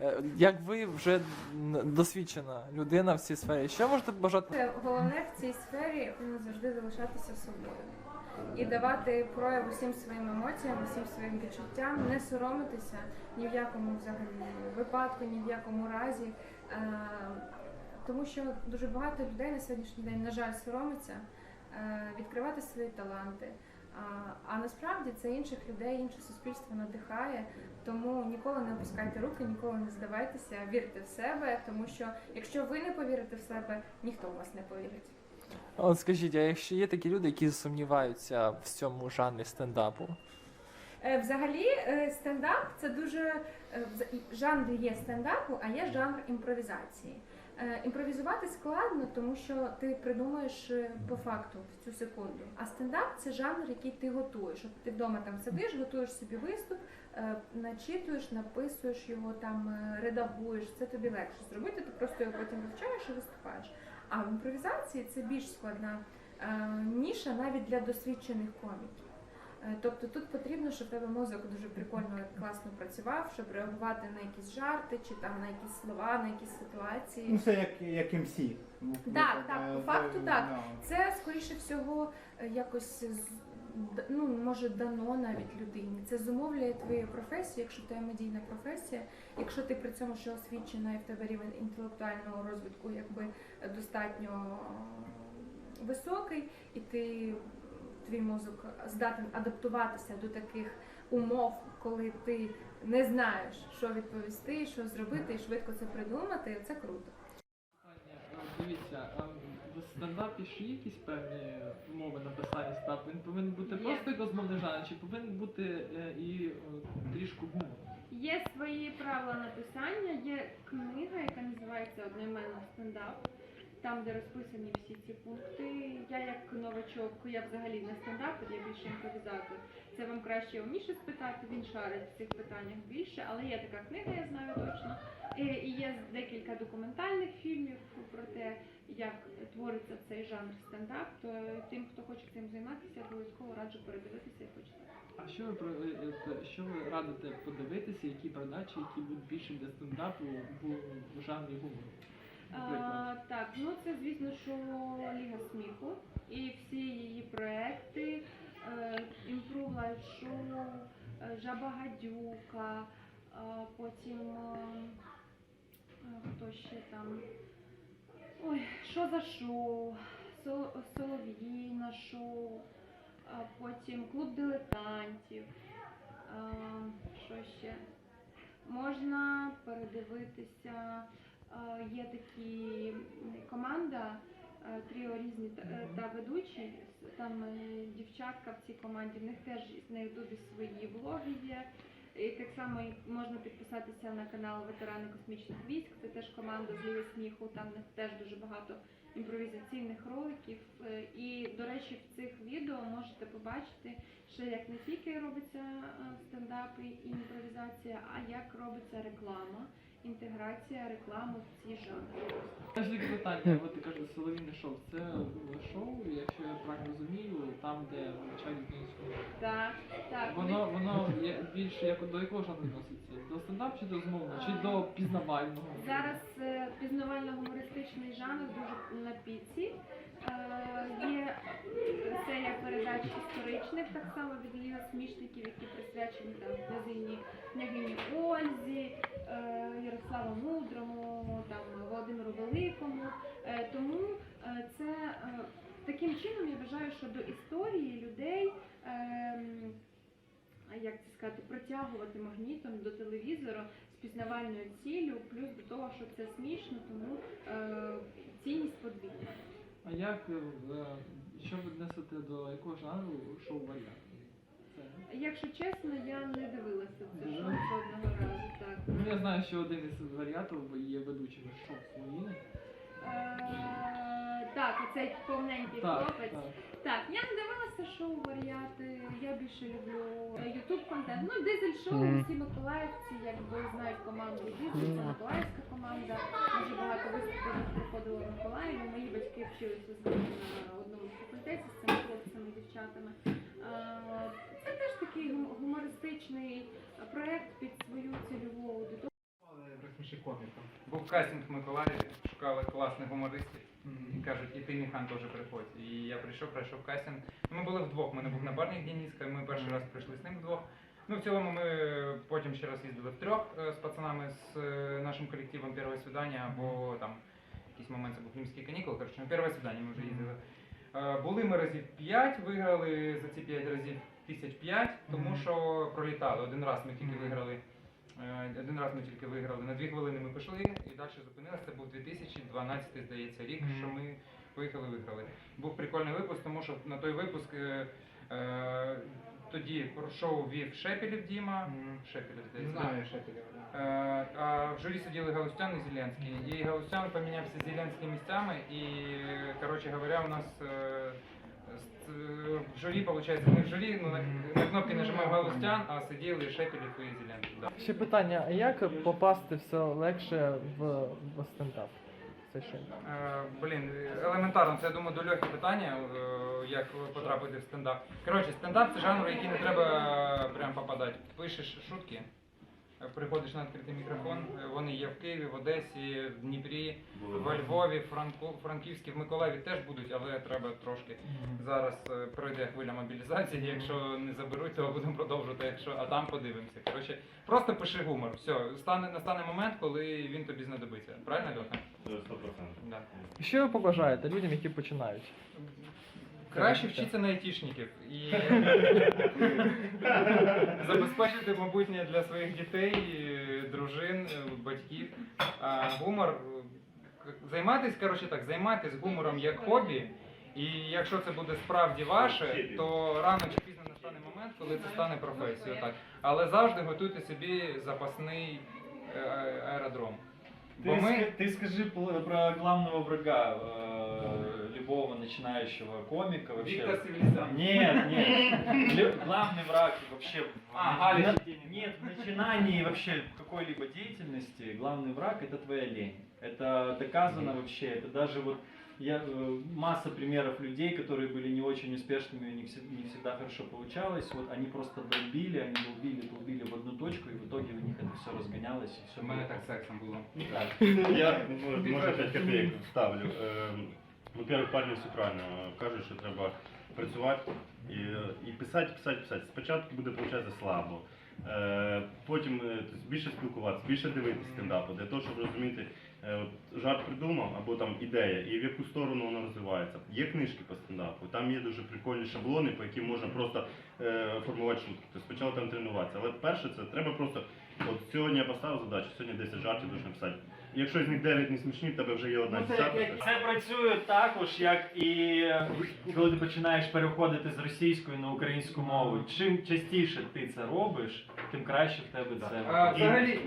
Е, Як ви вже досвідчена людина в цій сфері, що можете бажати? Головне в цій сфері завжди залишатися собою і давати прояв усім своїм емоціям, усім своїм відчуттям, не соромитися ні в якому взагалі випадку, ні в якому разі. Е, Тому що дуже багато людей на сьогоднішній день, на жаль, соромиться е, відкривати свої таланти. А, насправді це інших людей, інше суспільство надихає. Тому ніколи не опускайте руки, ніколи не здавайтеся, вірте в себе, тому що якщо ви не повірите в себе, ніхто в вас не повірить. От скажіть, а якщо є такі люди, які сумніваються в цьому жанрі стендапу? Е, Взагалі, е, стендап це дуже е, вз- жанр є стендапу, а є жанр імпровізації. Е, Імпровізувати складно, тому що ти придумаєш е, по факту в цю секунду. А стендап це жанр, який ти готуєш. От ти вдома там сидиш, готуєш собі виступ, е, начитуєш, написуєш його, там редагуєш. Це тобі легше зробити. Ти просто його потім вивчаєш і виступаєш. А в імпровізації це більш складна ніша навіть для досвідчених коміків. Е, Тобто тут потрібно, щоб тебе мозок дуже прикольно класно працював, щоб реагувати на якісь жарти чи там на якісь слова, на якісь ситуації. Ну, це як, як МС. Так, так, по факту так. Це скоріше всього е, якось ну може дано навіть людині. Це зумовлює твою професію, якщо це медійна професія, якщо ти при цьому ще освічена і в тебе рівень інтелектуального розвитку якби е, достатньо е, високий, і ти твій мозок здатен адаптуватися до таких умов, коли ти не знаєш, що відповісти, що зробити, і швидко це придумати. Це круто. Дивіться, в стендапі ж є якісь певні умови написання стендапу? Він повинен бути Є. просто розмовний жанр, чи повинен бути е, і е, трішку гумору? Є свої правила написання, є книга, яка називається одноіменний стендап, там, де розписані всі ці пункти. Я як новачок, я взагалі не стендапер, я більше імпровізатор. Це вам краще у Міші спитати, він шарить в цих питаннях більше, але є така книга, я знаю точно. І, і є декілька документальних фільмів про те, як твориться цей жанр стендап. То тим, хто хоче цим займатися, обов'язково раджу передивитися і почитати. А що ви е, е, що ви радите подивитися, які передачі, які будуть більше для стендапу в жанрі гумору? Так, ну це звісно, що Ліга сміху і всі її проекти, е, Improve Live Show, е, Жаба Гадюка, потім е, е, хто ще там. Ой, що за шоу? Солов'їна шоу, потім клуб дилетантів. Що ще? Можна передивитися. Е, Є такі команда, е, тріо різні та- е, ведучі. Там дівчатка в цій команді, в них теж на Ютубі свої влоги є. І так само можна підписатися на канал Ветерани космічних військ. Це теж команда з Ліги сміху. Там в них теж дуже багато імпровізаційних роликів. І, до речі, в цих відео можете побачити, що як не тільки робиться е, стендап і імпровізація, а як робиться реклама інтеграція реклами в ці жанри. Теж таке питання, от ти кажеш, соловіне шоу. Це е, шоу, якщо я правильно розумію, там, де вивчають українську мову. Так, так. Воно воно є більше як до якого жанру відноситься? До стендап чи до розмовного, чи до пізнавального? Зараз е, пізнавально-гумористичний жанр дуже на піці. Є серія передач історичних, так само від Ліга смішників, які присвячені там княгині, княгині Ользі, е, Ярославу Мудрому, там Володимиру Великому. Е, тому е, це таким чином я вважаю, що до історії людей. ем, як це сказати, притягувати магнітом до телевізора з пізнавальною ціллю, плюс до того, що це смішно, тому цінність подвійна. А як е, що ви віднесете до якого жанру шоу варіант? Якщо чесно, я не дивилася це шоу жодного разу. Так. ну я знаю, що один із варіантів є ведучим шоу Соловіни. Е, так, оцей повненький Так, хлопець. так. Так, я не дивилася шоу варіати. Я більше люблю ютуб контент. Ну, дизель шоу, Мгм. всі миколаївці, якби знають команду Дизель, це миколаївська команда. Дуже багато виступів їх проходило в Миколаєві. Вчилися з ними на одному факультеті з цими хлопцями, дівчатами. Е, Це теж такий гумористичний проект під свою цільову аудиторію. Був кастинг в Миколаєві, шукали класних гумористів. І кажуть, і ти Міхан теж приходь. І я прийшов, пройшов кастинг. Ми були вдвох. У мене був напарник Дениска, і ми перший раз прийшли з ним вдвох. Ну, в цілому ми потім ще раз їздили втрьох е, з пацанами з е, нашим колективом перше свидання, або там якийсь момент це був римський канікул. Коротше, на перше свидання ми вже їздили. Е, Були ми разів 5, виграли за ці 5 разів тисяч 5, тому Мгм. що пролітали. Один раз ми тільки Мгм. виграли. е, Один раз ми тільки виграли. На дві хвилини ми пішли і далі зупинилися. Це був 2012, здається, рік, Мгм. що ми поїхали виграли. Був прикольний випуск, тому що на той випуск е, е, тоді шоу вів Шепелів Діма. Мгм. Шепелів, Не здається. знаю, що ти Е, А в журі сиділи Галустян і Зеленський. І Галустян помінявся з Зеленським місцями. І, е, коротше говоря, у нас е, с- е, в журі, виходить, не в журі, ну, на, на кнопки нажимав Галустян, а сиділи Шепелів і Зеленський. Да. Ще питання, а як попасти все легше в, в стендап? Це що? Е, Блін, елементарно, це я думаю до Льохи питання, е, як потрапити в стендап. Коротше, стендап це жанр, в який не треба е, прям попадати. Пишеш шутки, е, приходиш на відкритий мікрофон. е, Вони є в Києві, в Одесі, в Дніпрі, во Львові, Франку, Франківській, в Миколаєві теж будуть, але треба трошки. Зараз пройде хвиля мобілізації. Якщо не заберуть, то будемо продовжувати. Якщо а там подивимося. Коротше, просто пиши гумор. Все, стане настане момент, коли він тобі знадобиться. Правильно, Льоха? 100%. Да. Що ви побажаєте людям, які починають? Краще вчитися на айтішників і забезпечити майбутнє для своїх дітей, е, дружин, е, батьків. А гумор е, займатися, коротше так, займатися гумором як хобі. І якщо це буде справді ваше, то рано чи пізно настане момент, коли це стане професією. Так. Але завжди готуйте собі запасний е, аеродром. Бо Ты, ми ска- ты скажи пл- про главного врага э, любого начинающего комика вообще. Віктор Севлісян. Нет, нет. Лю- Главный враг вообще. в- А, в- Галя на- Щетинина. Нет, в начинании вообще какой-либо деятельности главный враг это твоя лень. Это доказано вообще. Это даже вот я, э, масса примеров людей, которые были не очень успешными, у них всег- не всегда хорошо получалось. Вот они просто долбили, они долбили, долбили в одну точку, и в итоге у них это все разгонялось и все. У мене так з сексом було. Я Ну, Може 5 копійок Ем, Во-первых, парні все правильно кажуть, що треба працювати і, і писати, писати, писати. Спочатку буде виходити слабо. Е, Потім е, більше спілкуватися, більше дивитися стендапу, для того, щоб розуміти, е, от, жарт придумав або там ідея, і в яку сторону воно розвивається. Є книжки по стендапу, там є дуже прикольні шаблони, по яким можна просто е, формувати шутки. Тобто спочатку там тренуватися. Але перше це треба просто. Сьогодні я поставив задачу, сьогодні 10 жартів будеш написати. Якщо з них 9 не смішні, в тебе вже є одна Ну, це, десята. це працює також, як і коли ти починаєш переходити з російської на українську мову. Чим частіше ти це робиш, тим краще в тебе це. А, взагалі,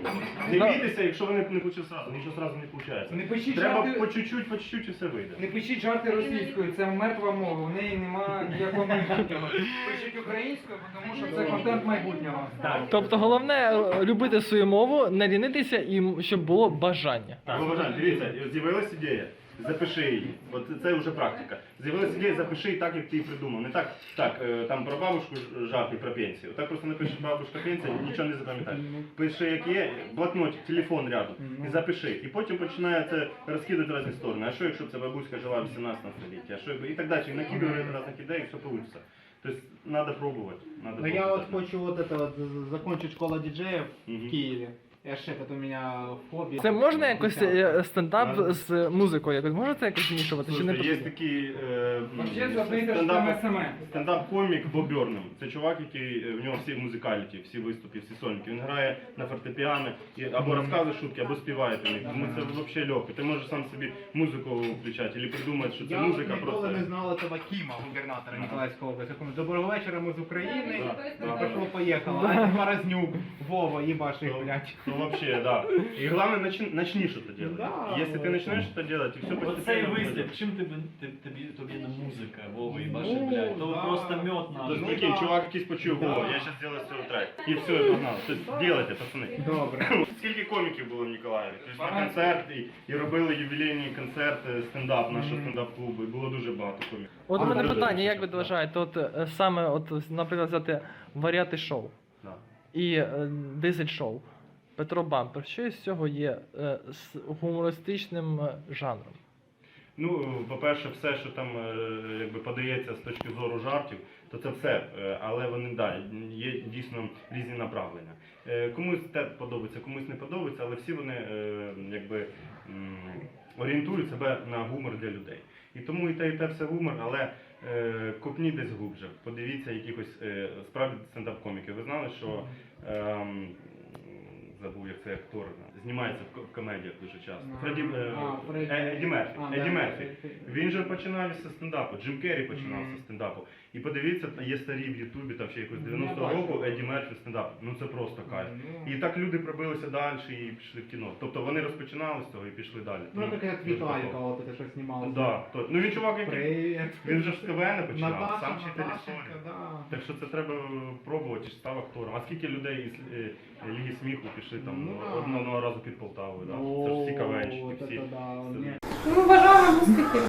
Не бійтеся, якщо вони не почали зразу, нічого зразу не виходить. не пишіть Треба жарти, по чуть-чуть, по чуть-чуть і все вийде. не пишіть жарти російською, це мертва мова, у неї немає ніякого майбутнього. Пишіть українською, тому що це контент майбутнього. Так. Тобто головне е, любити свою мову, не лінитися і м- щоб було бажання. Так, Богдан, дивіться, з'явилась ідея, запиши її. От це вже практика. З'явилась ідея, запиши її так, як ти її придумав. Не так, так, е, там про бабушку ж- жарт і про пенсію. Так просто напишеш бабушка пенсія, нічого не запам'ятаєш. Пиши, як є, блокнотик, телефон рядом і запиши. І потім починає це розкидати в різні сторони. А що, якщо б ця бабуська жила в 17 столітті? А що, якби- і так далі. І накидує різних ідей, і все вийде. Тобто, треба пробувати. Надо Ну я вот пробувати. хочу вот это вот з- закончить школа диджеев Мгм. в Киеве. Я у меня хобби. Це можна якось е, стендап з музикою? Якось можна це якось змішувати? Чи не Слушайте, є потрібно? такий е, Вообще стендап-. Стендап-комік Боб Бьорнем. Це чувак, який е, в нього всі музикаліті, всі виступи, всі сольники. Він грає на фортепіано і або розказує шутки, або співає про них. Тому це взагалі легко. Ти можеш сам собі музику включати, або придумати, що це Я музика ніколи просто. не знав этого Кіма, губернатора Ніколаївської області. Я Доброго вечора, ми з України. Да, да. Пошло поїхало. А Морознюк, Вова, їбаши, блядь. Ну вообще, да. И главное, начни, начни что-то делать. Да, Если ты начнешь что-то делать, и все Оцей постепенно вислів, чим тобі, ти- тобі, тобі не музика, Вова і Баши, Ну, блядь, то да. просто мед То есть, на. прикинь, чувак якийсь почув, Да. о, я сейчас сделаю свой трек. И все, и погнал. То есть, делайте, пацаны. Добре. Скільки коміків було в Ніколаєві? Тобто на концерт і, і робили ювілейні концерти, стендап, нашого Мгм. стендап-клубу. І було дуже багато коміків. От у мене питання, як ви вважаєте, от е, саме, от, наприклад, взяти варіати шоу Да. і е, 10 шоу. Петро Бампер, що із цього є е, з гумористичним е, жанром? Ну, по-перше, все, що там е, якби подається з точки зору жартів, то це все. Е, Але вони да, є дійсно різні направлення. Е, Комусь те подобається, комусь не подобається, але всі вони е, якби м, орієнтують себе на гумор для людей. І тому і те, і те все гумор, але е, копніть десь глубже. Подивіться якихось е, справді стендап-коміків. Ви знали, що забув, як цей актор знімається в комедіях дуже часто. Фредді, е. Е, Еді Мерфі. Еді. Мерфі. Він же починав зі стендапу. Джим Керрі починав зі стендапу. І подивіться, є старі в Ютубі, там ще якось Я 90-го року Еді Мерфі стендап. Ну це просто кайф. Ну, І так люди пробилися далі і пішли в кіно. Тобто вони розпочинали з того і пішли далі. Ну, Тому так як Віталіка, от це що знімалося. Да, то- ну він чувак, який він же з КВН починав, Наташа, сам вчитель історії. Так що це треба пробувати, став актором. А скільки людей із е, Ліги сміху пішли там Ну, одного разу під Полтавою, да? Це ж всі от всі. Ну, бажаю вам успіхів.